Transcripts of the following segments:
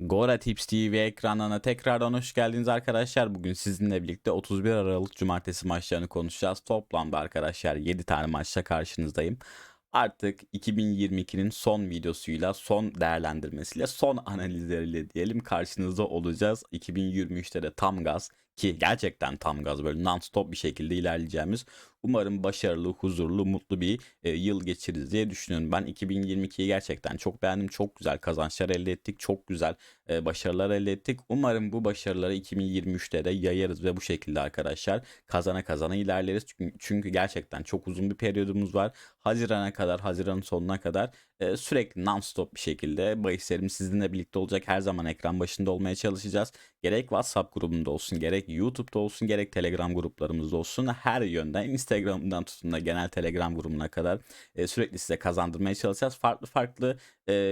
Gora Tips TV ekranına tekrardan hoş geldiniz arkadaşlar. Bugün sizinle birlikte 31 Aralık Cumartesi maçlarını konuşacağız. Toplamda arkadaşlar 7 tane maçla karşınızdayım. Artık 2022'nin son videosuyla, son değerlendirmesiyle, son analizleriyle diyelim karşınızda olacağız. 2023'te de tam gaz ki gerçekten tam gaz böyle non-stop bir şekilde ilerleyeceğimiz umarım başarılı, huzurlu, mutlu bir e, yıl geçiririz diye düşünüyorum. Ben 2022'yi gerçekten çok beğendim. Çok güzel kazançlar elde ettik. Çok güzel e, başarılar elde ettik. Umarım bu başarıları 2023'te de yayarız ve bu şekilde arkadaşlar kazana kazana ilerleriz. Çünkü, çünkü gerçekten çok uzun bir periyodumuz var. Hazirana kadar, Haziran'ın sonuna kadar sürekli non-stop bir şekilde bahislerimiz sizinle birlikte olacak. Her zaman ekran başında olmaya çalışacağız. Gerek WhatsApp grubunda olsun, gerek YouTube'da olsun, gerek Telegram gruplarımızda olsun. Her yönden Instagram'dan tutun da genel Telegram grubuna kadar sürekli size kazandırmaya çalışacağız. Farklı farklı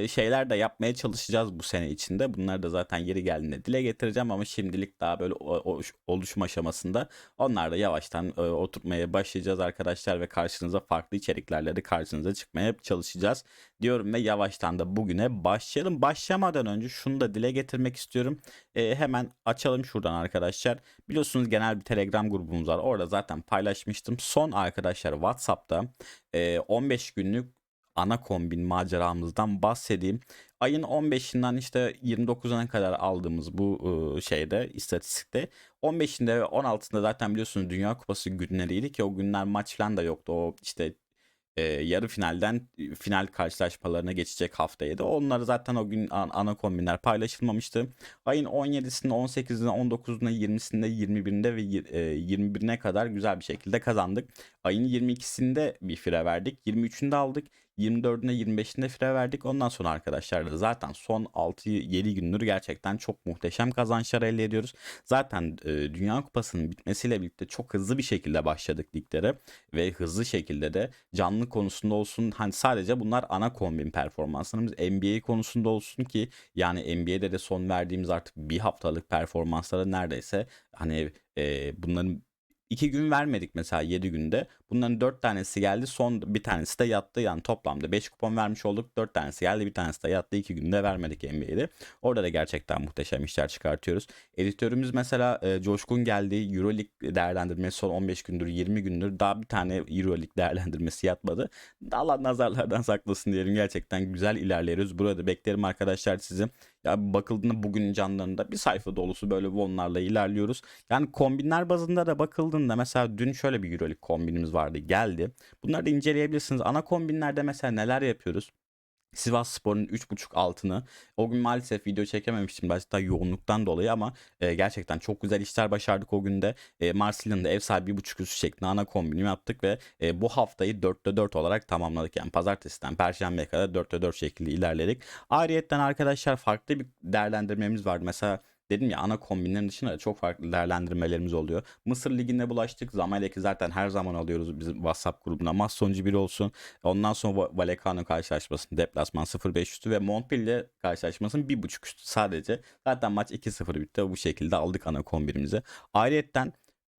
şeyler de yapmaya çalışacağız bu sene içinde. Bunları da zaten yeri geldiğinde dile getireceğim ama şimdilik daha böyle o- oluşum aşamasında onlar da yavaştan oturtmaya başlayacağız arkadaşlar ve karşınıza farklı içeriklerle de karşınıza çıkmaya çalışacağız diyorum ve yavaştan da bugüne başlayalım. Başlamadan önce şunu da dile getirmek istiyorum. E, hemen açalım şuradan arkadaşlar. Biliyorsunuz genel bir Telegram grubumuz var. Orada zaten paylaşmıştım. Son arkadaşlar WhatsApp'ta e, 15 günlük ana kombin maceramızdan bahsedeyim. Ayın 15'inden işte 29'una kadar aldığımız bu e, şeyde istatistikte 15'inde ve 16'sında zaten biliyorsunuz Dünya Kupası günleriydi ki o günler maç falan da yoktu. O işte e, yarı finalden e, final karşılaşmalarına geçecek haftaydı. Onları zaten o gün an- ana kombinler paylaşılmamıştı. Ayın 17'sinde, 18'inde, 19'unda, 20'sinde, 21'inde ve e, 21'ine kadar güzel bir şekilde kazandık. Ayın 22'sinde bir fire verdik. 23'ünde aldık. 24'ünde 25'inde fire verdik. Ondan sonra arkadaşlar da zaten son 6-7 gündür gerçekten çok muhteşem kazançlar elde ediyoruz. Zaten e, Dünya Kupası'nın bitmesiyle birlikte çok hızlı bir şekilde başladık liglere ve hızlı şekilde de canlı konusunda olsun hani sadece bunlar ana kombin performanslarımız NBA konusunda olsun ki yani NBA'de de son verdiğimiz artık bir haftalık performanslara neredeyse hani e, bunların iki gün vermedik mesela 7 günde. Bunların 4 tanesi geldi son bir tanesi de yattı yani toplamda 5 kupon vermiş olduk 4 tanesi geldi bir tanesi de yattı 2 günde vermedik NBA'de. Orada da gerçekten muhteşem işler çıkartıyoruz. Editörümüz mesela e, Coşkun geldi. Euroleague değerlendirmesi son 15 gündür 20 gündür daha bir tane Euroleague değerlendirmesi yatmadı. Allah nazarlardan saklasın diyelim. Gerçekten güzel ilerliyoruz. Burada beklerim arkadaşlar sizi. Ya bakıldığında bugün canlarında bir sayfa dolusu böyle vonlarla ilerliyoruz. Yani kombinler bazında da bakıldığında mesela dün şöyle bir Euroleague kombinimiz vardı geldi. Bunları da inceleyebilirsiniz. Ana kombinlerde mesela neler yapıyoruz? Sivas Spor'un 3.5 altını. O gün maalesef video çekememiştim. Birazcık daha yoğunluktan dolayı ama e, gerçekten çok güzel işler başardık o günde. E, Marsilya'nın da ev sahibi 1.5 üstü şeklinde ana kombini yaptık ve e, bu haftayı 4'te 4 olarak tamamladık. Yani pazartesiden perşembeye kadar 4'te 4 şekilde ilerledik. Ayrıyetten arkadaşlar farklı bir değerlendirmemiz vardı. Mesela dedim ya ana kombinlerin dışında da çok farklı değerlendirmelerimiz oluyor. Mısır Ligi'ne bulaştık. Zamalek'i zaten her zaman alıyoruz bizim WhatsApp grubuna. Sonucu bir olsun. Ondan sonra Va- Vallecano karşılaşmasının deplasman 0-5 üstü ve Montpellier karşılaşmasının 1.5 üstü sadece. Zaten maç 2-0 bitti. Bu şekilde aldık ana kombinimizi. Ayrıyetten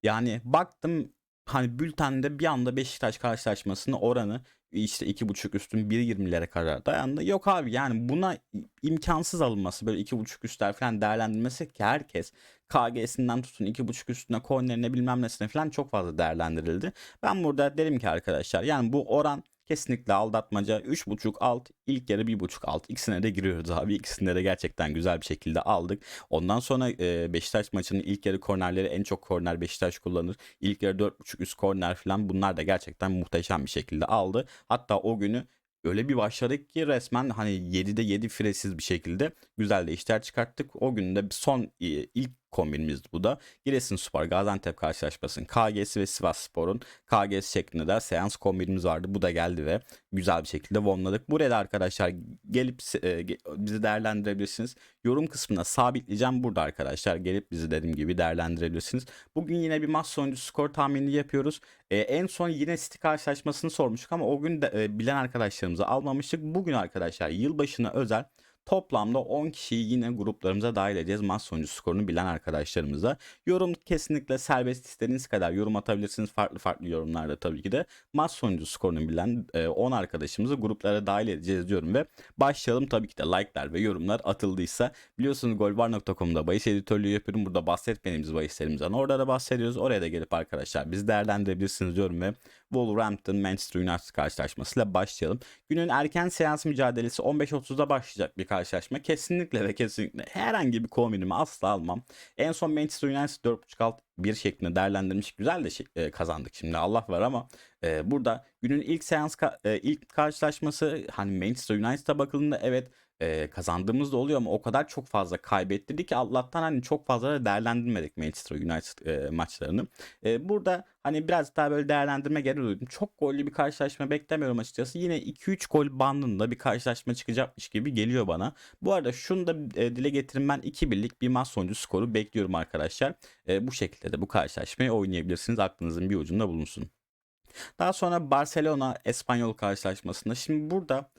yani baktım hani bültende bir anda Beşiktaş karşılaşmasının oranı işte iki buçuk üstün 1.20'lere kadar dayandı. Yok abi yani buna imkansız alınması böyle iki buçuk üstler falan değerlendirmesi ki herkes KG'sinden tutun iki buçuk üstüne coinlerine bilmem nesine falan çok fazla değerlendirildi. Ben burada derim ki arkadaşlar yani bu oran kesinlikle aldatmaca 3.5 alt ilk yarı 1.5 alt ikisine de giriyoruz abi ikisinde de gerçekten güzel bir şekilde aldık. Ondan sonra e, Beşiktaş maçının ilk yarı kornerleri en çok korner Beşiktaş kullanır. İlk yarı 4.5 üst korner falan bunlar da gerçekten muhteşem bir şekilde aldı. Hatta o günü öyle bir başladık ki resmen hani 7'de 7 firesiz bir şekilde güzel de işler çıkarttık. O günde son e, ilk kombinimizdi bu da. Giresunspor Gaziantep karşılaşmasının KG'si ve Sivasspor'un KG'si şeklinde de seans kombinimiz vardı. Bu da geldi ve güzel bir şekilde vonladık. Buraya da arkadaşlar gelip e, bizi değerlendirebilirsiniz. Yorum kısmına sabitleyeceğim burada arkadaşlar. Gelip bizi dediğim gibi değerlendirebilirsiniz. Bugün yine bir maç sonucu skor tahmini yapıyoruz. E, en son yine City karşılaşmasını sormuştuk ama o gün de e, bilen arkadaşlarımızı almamıştık. Bugün arkadaşlar yılbaşına özel Toplamda 10 kişiyi yine gruplarımıza dahil edeceğiz maç sonucu skorunu bilen arkadaşlarımıza. Yorum kesinlikle serbest istediğiniz kadar yorum atabilirsiniz farklı farklı yorumlarda tabii ki de. Maç sonucu skorunu bilen e, 10 arkadaşımızı gruplara dahil edeceğiz diyorum ve başlayalım tabii ki de like'lar ve yorumlar atıldıysa biliyorsunuz golbar.com'da bahis editörlüğü yapıyorum. Burada bahsetmediğimiz bahislerimizden orada da bahsediyoruz. Oraya da gelip arkadaşlar biz değerlendirebilirsiniz diyorum ve Wolverhampton Manchester United karşılaşmasıyla başlayalım. Günün erken seans mücadelesi 15.30'da başlayacak bir karşılaşma. Kesinlikle ve kesinlikle herhangi bir kombinimi asla almam. En son Manchester United 4.5 alt bir şeklinde değerlendirmiş. Güzel de şey, e, kazandık şimdi Allah var ama e, burada günün ilk seans ka- e, ilk karşılaşması hani Manchester United'a bakıldığında evet e, kazandığımız da oluyor ama o kadar çok fazla kaybettirdi ki Allah'tan hani çok fazla da değerlendirmedik Manchester United e, maçlarını. E, burada hani biraz daha böyle değerlendirme gereği duydum. Çok gollü bir karşılaşma beklemiyorum açıkçası. Yine 2-3 gol bandında bir karşılaşma çıkacakmış gibi geliyor bana. Bu arada şunu da e, dile getirin ben 2-1'lik bir maç sonucu skoru bekliyorum arkadaşlar. E, bu şekilde de bu karşılaşmayı oynayabilirsiniz. Aklınızın bir ucunda bulunsun. Daha sonra Barcelona Espanyol karşılaşmasında. Şimdi burada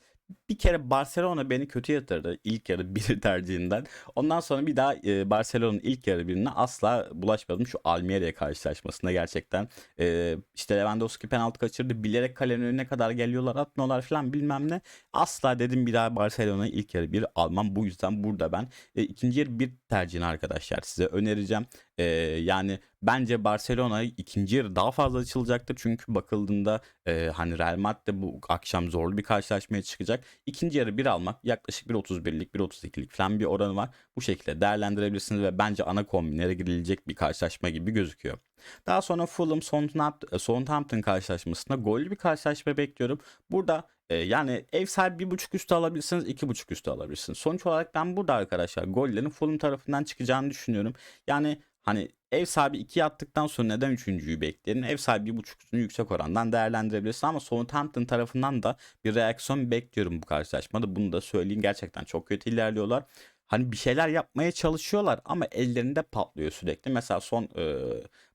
bir kere Barcelona beni kötü yatırdı ilk yarı biri tercihinden. Ondan sonra bir daha Barcelona'nın ilk yarı birine asla bulaşmadım. Şu Almeria karşılaşmasında gerçekten e, işte Lewandowski penaltı kaçırdı. Bilerek kalenin önüne kadar geliyorlar atmıyorlar falan bilmem ne. Asla dedim bir daha Barcelona'yı ilk yarı bir almam. Bu yüzden burada ben e, ikinci yarı bir tercihini arkadaşlar size önereceğim. E, yani bence Barcelona ikinci yarı daha fazla açılacaktır. Çünkü bakıldığında e, hani Real Madrid bu akşam zorlu bir karşılaşmaya çıkacak. İkinci yarı bir almak yaklaşık 1.31'lik 1.32'lik falan bir oranı var. Bu şekilde değerlendirebilirsiniz ve bence ana kombinlere girilecek bir karşılaşma gibi gözüküyor. Daha sonra Fulham Southampton, Southampton karşılaşmasında gollü bir karşılaşma bekliyorum. Burada e, yani ev sahibi bir buçuk üstü alabilirsiniz, iki buçuk üstü alabilirsiniz. Sonuç olarak ben burada arkadaşlar gollerin Fulham tarafından çıkacağını düşünüyorum. Yani Hani ev sahibi 2 attıktan sonra neden üçüncüyü bekleyin? Ev sahibi 1.5'ünü yüksek orandan değerlendirebilirsin ama Southampton tarafından da bir reaksiyon bekliyorum bu karşılaşmada. Bunu da söyleyeyim gerçekten çok kötü ilerliyorlar. Hani bir şeyler yapmaya çalışıyorlar ama ellerinde patlıyor sürekli. Mesela son e,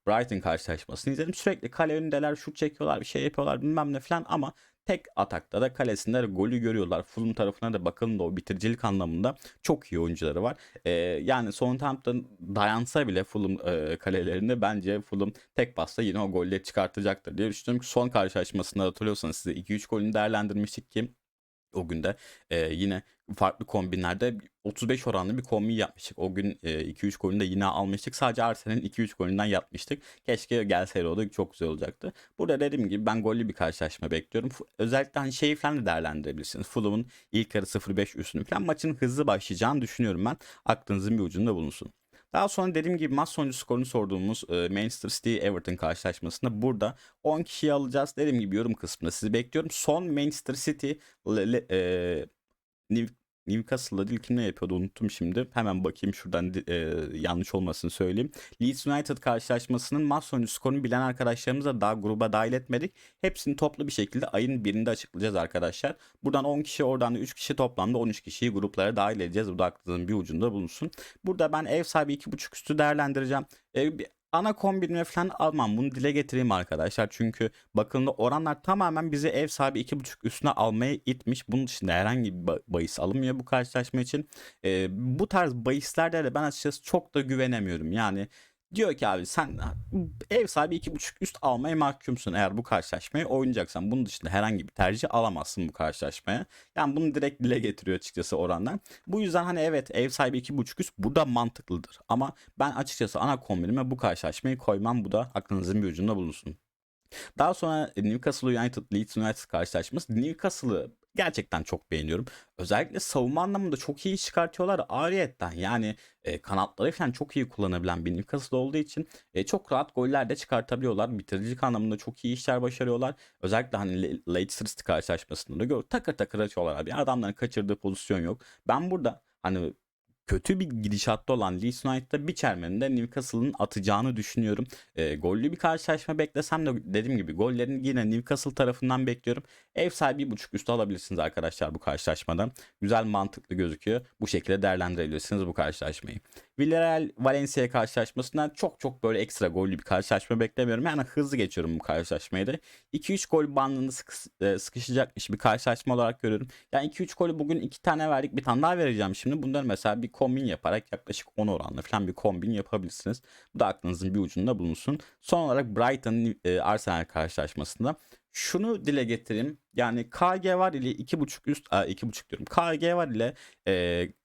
Brighton karşılaşmasını izledim. Sürekli kale önündeler, şut çekiyorlar, bir şey yapıyorlar bilmem ne falan ama tek atakta da kalesinde golü görüyorlar. Fulham tarafına da bakın da o bitiricilik anlamında çok iyi oyuncuları var. Ee, yani Southampton dayansa bile Fulham e, kalelerinde bence Fulham tek pasta yine o golleri çıkartacaktır diye düşünüyorum son karşılaşmasında hatırlıyorsanız size 2-3 golünü değerlendirmiştik ki o günde e, yine farklı kombinlerde 35 oranlı bir kombin yapmıştık. O gün e, 2-3 golünü de yine almıştık. Sadece Arsenal'in 2-3 golünden yapmıştık. Keşke gelseydi o da çok güzel olacaktı. Burada dediğim gibi ben gollü bir karşılaşma bekliyorum. Özellikle hani şeyi falan da değerlendirebilirsiniz. Fulham'ın ilk yarı 0-5 üstünü falan maçın hızlı başlayacağını düşünüyorum ben. Aklınızın bir ucunda bulunsun. Daha sonra dediğim gibi maç sonucu skorunu sorduğumuz e, Manchester City Everton karşılaşmasında burada 10 kişiyi alacağız. Dediğim gibi yorum kısmında sizi bekliyorum. Son Manchester City le, le, e, Newcastle'da değil kim ne yapıyordu unuttum şimdi. Hemen bakayım şuradan e, yanlış olmasını söyleyeyim. Leeds United karşılaşmasının maç sonucu skorunu bilen arkadaşlarımızı da daha gruba dahil etmedik. Hepsini toplu bir şekilde ayın birinde açıklayacağız arkadaşlar. Buradan 10 kişi oradan da 3 kişi toplamda 13 kişiyi gruplara dahil edeceğiz. Bu da aklınızın bir ucunda bulunsun. Burada ben ev sahibi 2.5 üstü değerlendireceğim. E, ana kombinimi falan almam. Bunu dile getireyim arkadaşlar. Çünkü bakın oranlar tamamen bizi ev sahibi 2.5 üstüne almaya itmiş. Bunun dışında herhangi bir bahis alınmıyor bu karşılaşma için. Ee, bu tarz bahislerde de ben açıkçası çok da güvenemiyorum. Yani Diyor ki abi sen ev sahibi 2.5 üst almaya mahkumsun eğer bu karşılaşmayı oynayacaksan. Bunun dışında herhangi bir tercih alamazsın bu karşılaşmaya. Yani bunu direkt dile getiriyor açıkçası orandan. Bu yüzden hani evet ev sahibi 2.5 üst burada mantıklıdır. Ama ben açıkçası ana kombinime bu karşılaşmayı koymam. Bu da aklınızın bir ucunda bulunsun. Daha sonra Newcastle United Leeds United karşılaşması Newcastle'ı gerçekten çok beğeniyorum. Özellikle savunma anlamında çok iyi çıkartıyorlar. Ariyetten yani e, kanatları falan çok iyi kullanabilen bir Newcastle olduğu için e, çok rahat goller de çıkartabiliyorlar. Bitiricilik anlamında çok iyi işler başarıyorlar. Özellikle hani Leicester City karşılaşmasında da gör takır takır açıyorlar abi. Adamların kaçırdığı pozisyon yok. Ben burada hani kötü bir gidişatta olan Leeds United'da bir çelmenin de Newcastle'ın atacağını düşünüyorum. E, gollü bir karşılaşma beklesem de dediğim gibi gollerini yine Newcastle tarafından bekliyorum. Ev sahibi bir buçuk üstü alabilirsiniz arkadaşlar bu karşılaşmadan. Güzel mantıklı gözüküyor. Bu şekilde değerlendirebilirsiniz bu karşılaşmayı. Villarreal Valencia karşılaşmasından çok çok böyle ekstra gollü bir karşılaşma beklemiyorum. Yani hızlı geçiyorum bu karşılaşmayı da. 2-3 gol bandında sıkı- e, sıkışacakmış bir karşılaşma olarak görüyorum. Yani 2-3 golü bugün 2 tane verdik. Bir tane daha vereceğim şimdi. Bunları mesela bir kombin yaparak yaklaşık 10 oranla falan bir kombin yapabilirsiniz. Bu da aklınızın bir ucunda bulunsun. Son olarak Brighton e, karşılaşmasında şunu dile getireyim. Yani KG var ile 2.5 üst a, 2.5 diyorum. KG var ile e,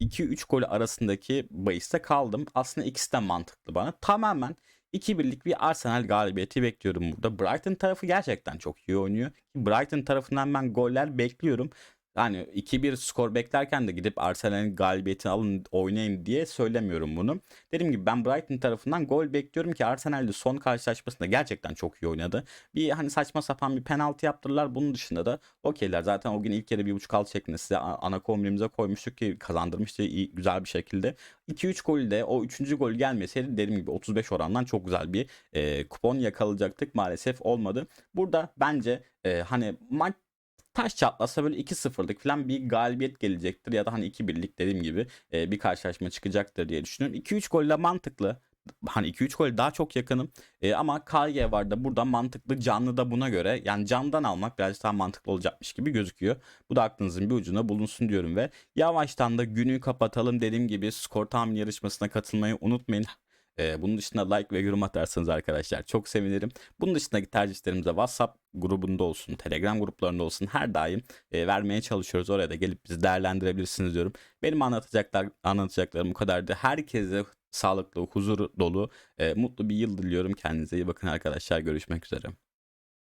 2-3 gol arasındaki bahiste kaldım. Aslında ikisi de mantıklı bana. Tamamen 2-1'lik bir Arsenal galibiyeti bekliyorum burada. Brighton tarafı gerçekten çok iyi oynuyor. Brighton tarafından ben goller bekliyorum. Yani 2-1 skor beklerken de gidip Arsenal'in galibiyetini alın oynayın diye söylemiyorum bunu. Dediğim gibi ben Brighton tarafından gol bekliyorum ki Arsenal de son karşılaşmasında gerçekten çok iyi oynadı. Bir hani saçma sapan bir penaltı yaptırırlar. Bunun dışında da okeyler. Zaten o gün ilk yarı 1.5 alt şeklinde size ana kombinimize koymuştuk ki kazandırmıştı iyi, güzel bir şekilde. 2-3 golü de o 3. gol gelmeseydi dediğim gibi 35 orandan çok güzel bir e, kupon yakalayacaktık. Maalesef olmadı. Burada bence e, hani maç taş çatlasa böyle 2-0'lık falan bir galibiyet gelecektir ya da hani 2-1'lik dediğim gibi e, bir karşılaşma çıkacaktır diye düşünüyorum. 2-3 golle mantıklı. Hani 2-3 gol daha çok yakınım. E, ama KG var da burada mantıklı canlı da buna göre yani candan almak biraz daha mantıklı olacakmış gibi gözüküyor. Bu da aklınızın bir ucuna bulunsun diyorum ve yavaştan da günü kapatalım dediğim gibi skor tahmin yarışmasına katılmayı unutmayın. Ee, bunun dışında like ve yorum atarsanız arkadaşlar çok sevinirim. Bunun dışındaki tercihlerimize WhatsApp grubunda olsun, Telegram gruplarında olsun her daim e, vermeye çalışıyoruz. Oraya da gelip bizi değerlendirebilirsiniz diyorum. Benim anlatacaklar anlatacaklarım bu kadardı. Herkese sağlıklı, huzur dolu, e, mutlu bir yıl diliyorum. Kendinize iyi bakın arkadaşlar. Görüşmek üzere.